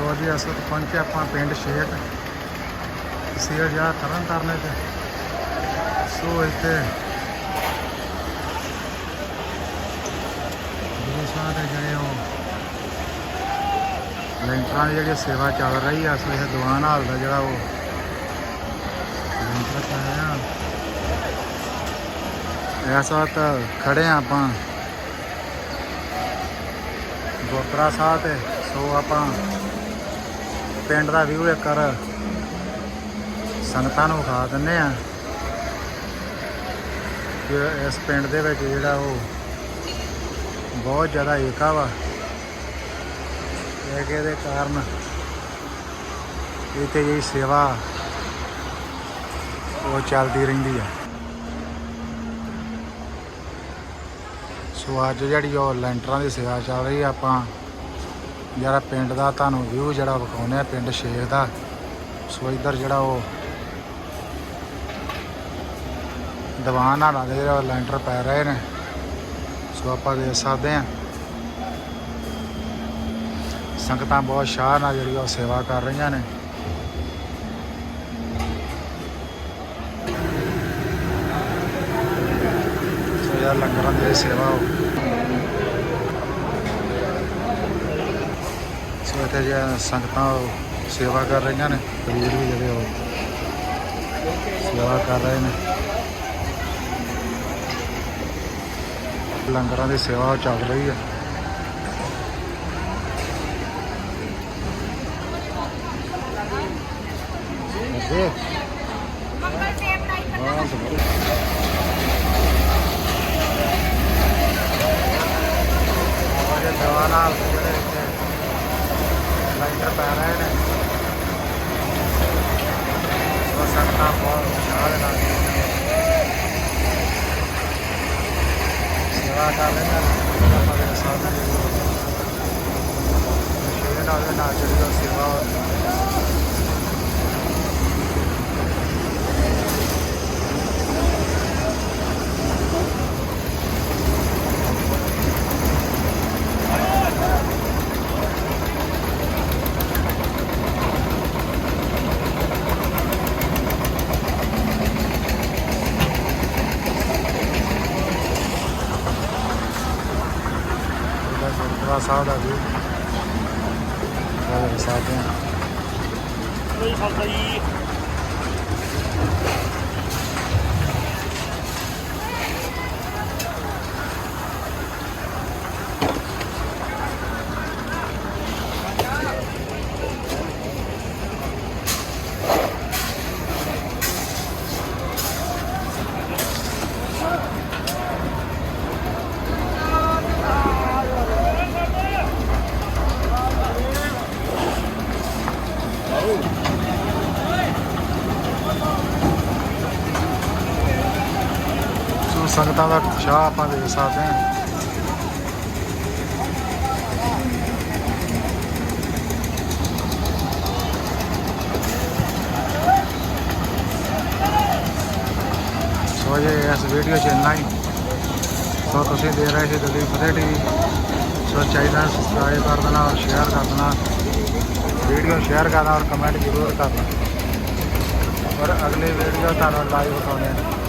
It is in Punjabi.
ਸੋ ਜੀ ਇਸ ਪਹੁੰਚੇ ਆਪਾਂ ਪਿੰਡ ਸ਼ੇਖ। ਤਹਿਸੀਲ ਜ਼ਿਲ੍ਹਾ ਤਰਨ ਤਾਰਨ ਤੇ। ਸੋ ਇੱਥੇ ਗੁਰੂ ਸਾਹਿਬ ਦੇ ਜਿਹੜੇ ਉਹ ਲੈਂਟਰਾਂ ਦੀ ਜਿਹੜੀ ਸੇਵਾ ਚੱਲ ਰਹੀ ਆ, ਸੋ ਇਹ ਦੀਵਾਨ ਹਾਲ ਦਾ ਜਿਹੜਾ ਉਹ ਲੈਂਟਰ ਪਾਇਆ ਇਸ ਵਕਤ ਖੜੇ ਆ ਆਪਾਂ ਗੁਰਦੁਆਰਾ ਸਾਹਿਬ ਤੇ। ਸੋ ਆਪਾਂ ਪਿੰਡ ਦਾ ਵਿਊ ਇੱਕ ਵਾਰ ਸੰਗਤਾਂ ਨੂੰ ਵਿਖਾ ਦਿੰਨੇ ਆ ਇਸ ਪਿੰਡ ਦੇ ਵਿੱਚ ਜਿਹੜਾ ਉਹ ਬਹੁਤ ਜ਼ਿਆਦਾ ਏਕਾ ਵਾ। ਇਹ ਕਿ ਇਹਦੇ ਕਾਰਨ ਇੱਥੇ ਜਿਹੜੀ ਸੇਵਾ ਉਹ ਚੱਲਦੀ ਰਹਿੰਦੀ ਆ। ਸੋ ਅੱਜ ਜਿਹੜੀ ਉਹ ਲੈਂਟਰਾਂ ਦੀ ਸੇਵਾ ਚੱਲ ਰਹੀ ਆ ਆਪਾਂ ਜਿਹੜਾ ਪਿੰਡ ਦਾ ਤੁਹਾਨੂੰ ਵਿਊ ਜਿਹੜਾ ਵਿਖਾਉਂਦੇ ਆ ਪਿੰਡ ਸ਼ੇਰ ਦਾ। ਸੋ ਇੱਧਰ ਜਿਹੜਾ ਉਹ ਦੀਵਾਨ ਨਾਲ ਦੇ ਜਿਹੜੇ ਉਹ ਲੈਂਟਰ ਪੈ ਰਹੇ ਨੇ। ਸੋ ਆਪਾਂ ਦੇਖ ਸਕਦੇ ਆ ਸੰਗਤਾਂ ਬਹੁਤ ਸ਼ਾਹ ਨਾਲ ਜਿਹੜੀ ਉਹ ਸੇਵਾ ਕਰ ਰਹੀਆਂ ਨੇ। ਸੋ ਯਾਰ ਲੰਗਰਾਂ ਦੀ ਸੇਵਾ ਉਹ ਸੋ ਇੱਥੇ ਜੇ ਸੰਗਤਾਂ ਸੇਵਾ ਕਰ ਰਹੀਆਂ ਨੇ ਵੀਰ ਵੀ ਜਿਹੜੇ ਉਹ ਸੇਵਾ ਕਰ ਰਹੇ ਨੇ। ਲੰਗਰਾਂ ਦੀ ਸੇਵਾ ਚੱਲ ਰਹੀ ਹੈ। ਅੱਗੇ। ਹਾਂ, ਸਭ। ਨਾਲ ਜਿਹੜੇ ਇੱਥੇ ਲਾਈਟਰ ਪੈ ਰਹੇ ਸੋ ਸੰਗਤਾਂ ਬਹੁਤ ਉਤਸ਼ਾਹ ਦੇ ਨਾਲ ਸੇਵਾ ਕਰ ਰਹੀਆਂ ਨੇ। ਆਪਾਂ ਦੇ ਨਾਲ ਦੇ ਨਾਲ ਜਿਹੜੀ ਸੇਵਾ ਉਹਦਾ ਗੁਰਦੁਆਰਾ ਸਾਹਿਬ ਦਾ ਵੀ ਬਹੁਤ ਸੰਗਤਾਂ ਦਾ ਉਤਸ਼ਾਹ ਆਪਾਂ ਦੇਖ ਸਕਦੇ ਹਾਂ। ਸੋ ਇਹ ਇਸ ਵੀਡੀਓ 'ਚ ਇੰਨਾ ਹੀ। ਸੋ ਤੁਸੀਂ ਦੇਖ ਰਹੇ ਸੀ ਦਿੱਲੀ ਫਤਿਹ ਟੀਵੀ। ਸੋ ਚੈਨਲ ਸਬਸਕ੍ਰਾਈਬ ਕਰ ਦੇਣਾ ਔਰ ਸ਼ੇਅਰ ਕਰ ਦੇਣਾ। ਵੀਡੀਓ ਸ਼ੇਅਰ ਕਰਨਾ ਔਰ ਕਮੈਂਟ ਜ਼ਰੂਰ ਕਰਨਾ। ਔਰ ਅਗਲੀ ਵੀਡੀਓ ਤੁਹਾਨੂੰ ਲਾਈਵ ਦਿਖਾਉਂਦੇ ਹਾਂ।